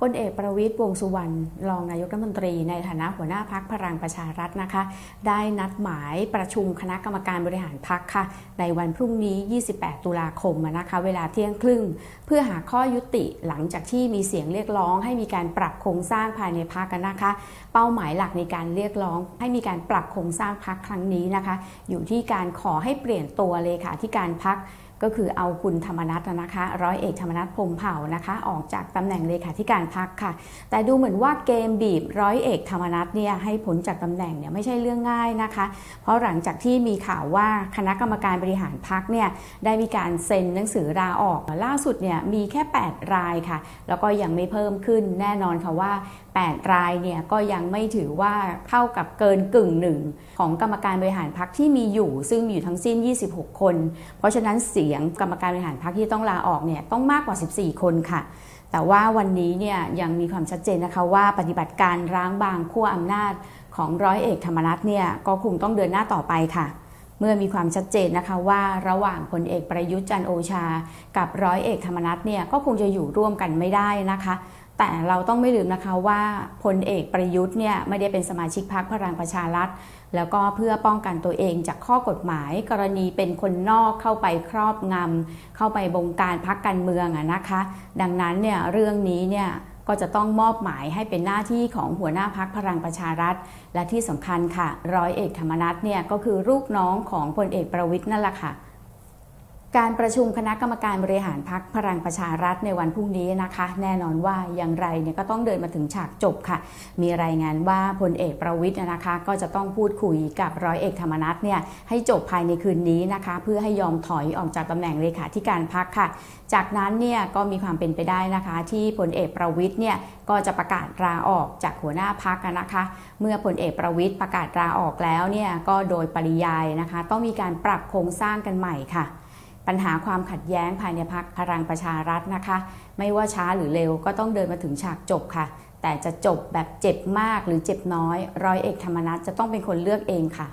พลเอกประวิตยวงสุวรรณรองนายกรัฐมนตรี ในฐานะหัวหน้าพักพลังประชารัฐนะคะ ได้นัดหมายประชุมคณะกรรมการบริหารพักค่ะ ในวันพรุ่งนี้ 28 ตุลาคมนะคะ เวลาเที่ยงครึ่ง เพื่อหาข้อยุติหลังจากที่มีเสียงเรียกร้อง ให้มีการปรับโครงสร้างภายในพักกันนะคะ เป้าหมายหลักในการเรียกร้อง ให้มีการปรับโครงสร้างพักครั้งนี้นะคะ อยู่ที่การขอให้เปลี่ยนตัวเลขาธิการพัก ก็คือเอาคุณธรรมนัฐนะคะร้อยเอกธรรมนัฐพรมเผ่านะคะ ออกจากตำแหน่งเลขาธิการพักค่ะ แต่ดูเหมือนว่าเกมบีบร้อยเอกธรรมนัฐเนี่ยให้ผลจากตำแหน่งเนี่ยไม่ใช่เรื่องง่ายนะคะ เพราะหลังจากที่มีข่าวว่าคณะกรรมการบริหารพักเนี่ยได้มีการเซ็นหนังสือลาออกล่าสุดเนี่ยมีแค่ 8 รายค่ะ แล้วก็ยังไม่เพิ่มขึ้นแน่นอนค่ะว่า 8 รายเนี่ยก็ยังไม่ถือว่าเท่ากับเกินกึ่งหนึ่งของกรรมการบริหารพักที่มีอยู่ ซึ่งมีอยู่ทั้งสิ้น 26 คน เพราะฉะนั้นเสียงกรรมการบริหารพรรคที่ต้องลาออกเนี่ยต้องมากกว่า 14 คนค่ะ แต่ว่าวันนี้เนี่ยยังมีความชัดเจนนะคะว่าปฏิบัติการร้างบางขั้วอำนาจของร้อยเอกธรรมนัฐเนี่ยก็คงต้องเดินหน้าต่อไปค่ะเมื่อมีความชัดเจนนะคะว่าระหว่างพลเอกประยุทธ์จันโอชา กับร้อยเอกธรรมนัฐเนี่ยก็คงจะอยู่ร่วมกันไม่ได้นะคะ แต่เราต้องไม่ลืมนะคะว่าพลเอกประยุทธ์เนี่ยไม่ได้เป็นสมาชิกพรรคพลังประชารัฐ แล้วก็เพื่อป้องกันตัวเองจากข้อกฎหมาย กรณีเป็นคนนอกเข้าไปครอบงำเข้าไปบงการพักการเมืองอะนะคะ ดังนั้นเนี่ยเรื่องนี้เนี่ยก็จะต้องมอบหมายให้เป็นหน้าที่ของหัวหน้าพักพลังประชารัฐ และที่สำคัญค่ะ ร้อยเอกธรรมนัฐเนี่ยก็คือลูกน้องของพลเอกประวิทย์นั่นแหละค่ะ การประชุมคณะกรรมการบริหารพักพลังประชารัฐในวันพรุ่งนี้นะคะ แน่นอนว่าอย่างไรเนี่ยก็ต้องเดินมาถึงฉากจบค่ะ มีรายงานว่าพลเอกประวิทย์นะคะ ก็จะต้องพูดคุยกับร้อยเอกธรรมนัฐเนี่ยให้จบภายในคืนนี้นะคะ เพื่อให้ยอมถอยออกจากตำแหน่งเลขาธิการพักค่ะ จากนั้นเนี่ยก็มีความเป็นไปได้นะคะ ที่พลเอกประวิทย์เนี่ยก็จะประกาศลาออกจากหัวหน้าพักนะคะ เมื่อพลเอกประวิทย์ประกาศลาออกแล้วเนี่ยก็โดยปริยายนะคะ ต้องมีการปรับโครงสร้างกันใหม่ค่ะ ปัญหาความขัดแย้งภายในพักพลังประชารัฐนะคะ ไม่ว่าช้าหรือเร็วก็ต้องเดินมาถึงฉากจบค่ะ แต่จะจบแบบเจ็บมากหรือเจ็บน้อย ร้อยเอกธรรมนัฐจะต้องเป็นคนเลือกเองค่ะ